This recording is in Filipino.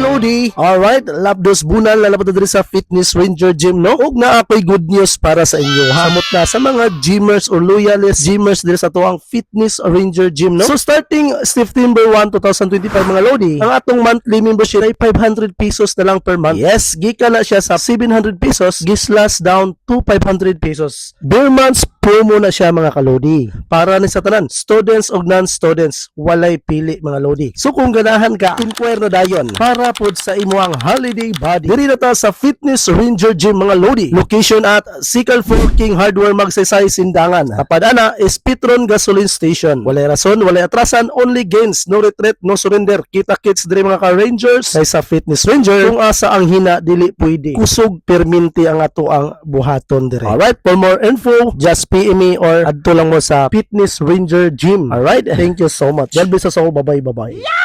Lodi. Alright, labdos bunal lalapad na diri sa Fitness Ranger Gym no. Ug na ako'y good news para sa inyo. Hamot na sa mga gymmers or loyalist gymmers diri sa tuwang Fitness Ranger Gym no. So starting September 1, 2025 mga Lodi, ang atong monthly membership ay 500 pesos na lang per month. Yes, gika na siya sa 700 pesos, gislas down to 500 pesos. Bare months promo na siya mga kalodi. Para ni sa tanan, students o non-students, walay pili mga lodi. So kung ganahan ka, inquire na dayon para pod sa imuang holiday body. Diri na ta sa Fitness Ranger Gym mga lodi. Location at Sikal King Hardware Magsaysay Sindangan. Tapadana is Petron Gasoline Station. Walay rason, walay atrasan, only gains, no retreat, no surrender. Kita kits diri mga ka-rangers kay sa Fitness Ranger. Kung asa ang hina dili pwede. Kusog perminti ang ato ang buhaton diri. Alright, for more info, just PM me or adto lang mo sa Fitness Ranger Gym. Alright, thank you so much. God bless us all. Bye-bye, bye-bye.